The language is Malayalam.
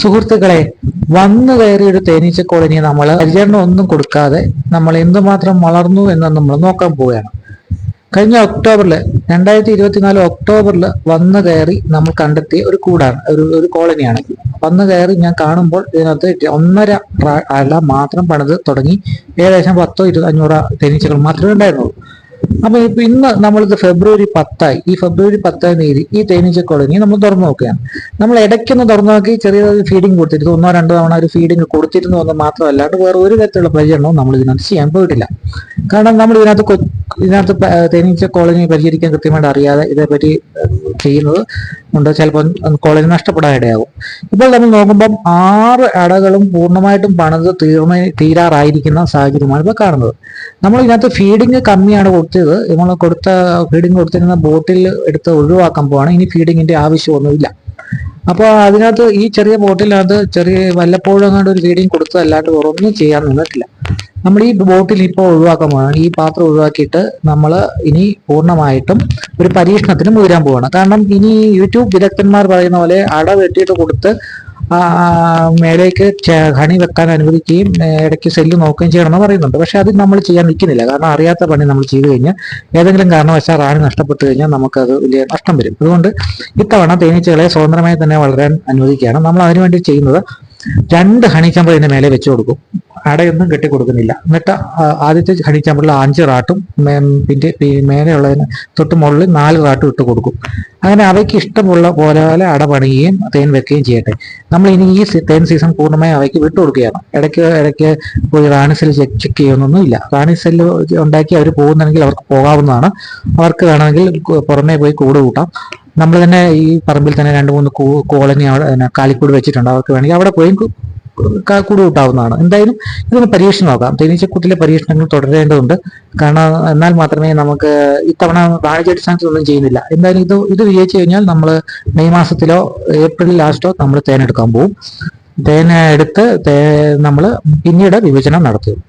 സുഹൃത്തുക്കളെ വന്നു കയറിയ ഒരു തേനീച്ച കോളനിയെ നമ്മൾ പരിചരണം ഒന്നും കൊടുക്കാതെ നമ്മൾ എന്തുമാത്രം വളർന്നു എന്ന് നമ്മൾ നോക്കാൻ പോവുകയാണ്. കഴിഞ്ഞ ഒക്ടോബറിൽ രണ്ടായിരത്തി ഇരുപത്തിനാല് ഒക്ടോബറിൽ വന്നു കയറി നമ്മൾ കണ്ടെത്തിയ ഒരു കൂടാണ് ഒരു ഒരു കോളനിയാണ്. വന്നു കയറി ഞാൻ കാണുമ്പോൾ ഇതിനകത്ത് ഒന്നര അല മാത്രം പണിത് തുടങ്ങി ഏകദേശം പത്തോ ഇരുപത് അഞ്ഞൂറ് തേനീച്ചകൾ മാത്രമേ ഉണ്ടായിരുന്നുള്ളൂ. അപ്പൊ ഇപ്പൊ ഇന്ന് നമ്മളിത് ഫെബ്രുവരി പത്തായി. ഈ ഫെബ്രുവരി പത്താം തീയതി ഈ തേനീച്ച കോളനി നമ്മൾ തുറന്നു നോക്കുകയാണ്. നമ്മൾ ഇടയ്ക്കൊന്ന് തുറന്നു നോക്കി ചെറിയ ഫീഡിങ് കൊടുത്തിരുന്നു. ഒന്നോ രണ്ടോ തവണ ഒരു ഫീഡിങ് കൊടുത്തിരുന്നു എന്ന് മാത്രമല്ലാണ്ട് വേറെ ഒരു തരത്തിലുള്ള പരിചരണവും നമ്മൾ ഇതിനകത്ത് ചെയ്യാൻ പോയിട്ടില്ല. കാരണം നമ്മൾ ഇതിനകത്ത് ഇതിനകത്ത് തേനീച്ച കോളനി പരിഹരിക്കാൻ കൃത്യമായിട്ട് അറിയാതെ ഇതേപ്പറ്റി ചെയ്യുന്നത് കൊണ്ട് ചിലപ്പോൾ കോളനി നഷ്ടപ്പെടാൻ ഇടയാകും ഇപ്പോൾ നമ്മൾ നോക്കുമ്പം ആറ് അടകളും പൂർണമായിട്ടും പണിത് തീർന്ന തീരാറായിരിക്കുന്ന സാഹചര്യമാണ് ഇപ്പോൾ കാണുന്നത്. നമ്മൾ ഇതിനകത്ത് ഫീഡിങ് കമ്മിയാണ് കൊടുത്തത്. നമ്മൾ കൊടുത്ത ഫീഡിങ് കൊടുത്തിരുന്ന ബോട്ടിൽ എടുത്ത് ഒഴിവാക്കാൻ പോവാണ്. ഇനി ഫീഡിങ്ങിന്റെ ആവശ്യമൊന്നുമില്ല. അപ്പോൾ അതിനകത്ത് ഈ ചെറിയ ബോട്ടിനകത്ത് ചെറിയ വല്ലപ്പോഴും അങ്ങോട്ട് ഒരു ഫീഡിങ് കൊടുത്തതല്ലാണ്ട് ഒന്നും ചെയ്യാൻ നിന്നിട്ടില്ല. നമ്മൾ ഈ ബോട്ടിൽ ഇപ്പോൾ ഒഴിവാക്കാൻ പോവാണ് ഈ പാത്രം ഒഴിവാക്കിയിട്ട് നമ്മൾ ഇനി പൂർണമായിട്ടും ഒരു പരീക്ഷണത്തിന് മുതിരാൻ പോവാണ്. കാരണം ഇനി യൂട്യൂബ് വിദഗ്ധന്മാർ പറയുന്ന പോലെ അട വെട്ടിയിട്ട് കൊടുത്ത് മേലേക്ക് ഹണി വെക്കാൻ അനുവദിക്കുകയും ഇടയ്ക്ക് സെല്ല് നോക്കുകയും ചെയ്യണമെന്ന് പറയുന്നുണ്ട്. പക്ഷെ അത് നമ്മൾ ചെയ്യാൻ നിൽക്കുന്നില്ല. കാരണം അറിയാത്ത പണി നമ്മൾ ചെയ്തു കഴിഞ്ഞാൽ ഏതെങ്കിലും കാരണവശാൽ റാണി നഷ്ടപ്പെട്ടു കഴിഞ്ഞാൽ നമുക്കത് വലിയ നഷ്ടം വരും. അതുകൊണ്ട് ഇത്തവണ തേനീച്ചകളെ സ്വതന്ത്രമായി തന്നെ വളരാൻ അനുവദിക്കുകയാണ്. നമ്മൾ അതിനുവേണ്ടി ചെയ്യുന്നത് രണ്ട് ഹണി ചമ്പർ ഇതിന്റെ മേലെ വെച്ചു കൊടുക്കും. അടയൊന്നും കെട്ടിക്കൊടുക്കുന്നില്ല. എന്നിട്ട് ആദ്യത്തെ ഹണിച്ചാമ്പിളിൽ അഞ്ച് റാട്ടും പിന്നെ മേലെയുള്ളതിന് തൊട്ട് മുകളിൽ നാല് റാട്ടും ഇട്ട് കൊടുക്കും. അങ്ങനെ അവയ്ക്ക് ഇഷ്ടമുള്ള പോലെ അട പണിയുകയും തേൻ വെക്കുകയും ചെയ്യട്ടെ. നമ്മൾ ഇനി ഈ തേൻ സീസൺ പൂർണമായി അവയ്ക്ക് വിട്ടുകൊടുക്കുകയാണ് ഇടയ്ക്ക് ഇടയ്ക്ക് പോയി റാണി സെല്ല് ചെക്ക് ചെയ്യുന്നൊന്നും ഇല്ല റാണി സെല്ല് ഉണ്ടാക്കി അവർ പോകുന്നുണ്ടെങ്കിൽ അവർക്ക് പോകാവുന്നതാണ്. അവർക്ക് വേണമെങ്കിൽ പുറമേ പോയി കൂട് കൂട്ടാം. നമ്മൾ തന്നെ ഈ പറമ്പിൽ തന്നെ രണ്ട് മൂന്ന് കോളനി അവിടെ കാലിക്കൂട് വെച്ചിട്ടുണ്ട്. അവർക്ക് വേണമെങ്കിൽ അവിടെ പോയി കു- ക- കൂട്ടാവുന്നതാണ്. എന്തായാലും ഇതൊന്ന് പരീക്ഷ നോക്കാം. തേനീച്ചക്കൂട്ടിലെ പരീക്ഷണങ്ങൾ തുടരേണ്ടതുണ്ട്. കാരണം എന്നാൽ മാത്രമേ നമുക്ക് ഇത്തവണ വാണിജ്യാടിസ്ഥാനത്തിലൊന്നും ചെയ്യുന്നില്ല. എന്തായാലും ഇത് ഇത് വിജയിച്ചു കഴിഞ്ഞാൽ നമ്മൾ മെയ് മാസത്തിലോ ഏപ്രിൽ ലാസ്റ്റോ നമ്മൾ തേനെടുക്കാൻ പോകും തേൻ എടുത്ത് തേ നമ്മൾ പിന്നീട് വിഭജനം നടത്തും.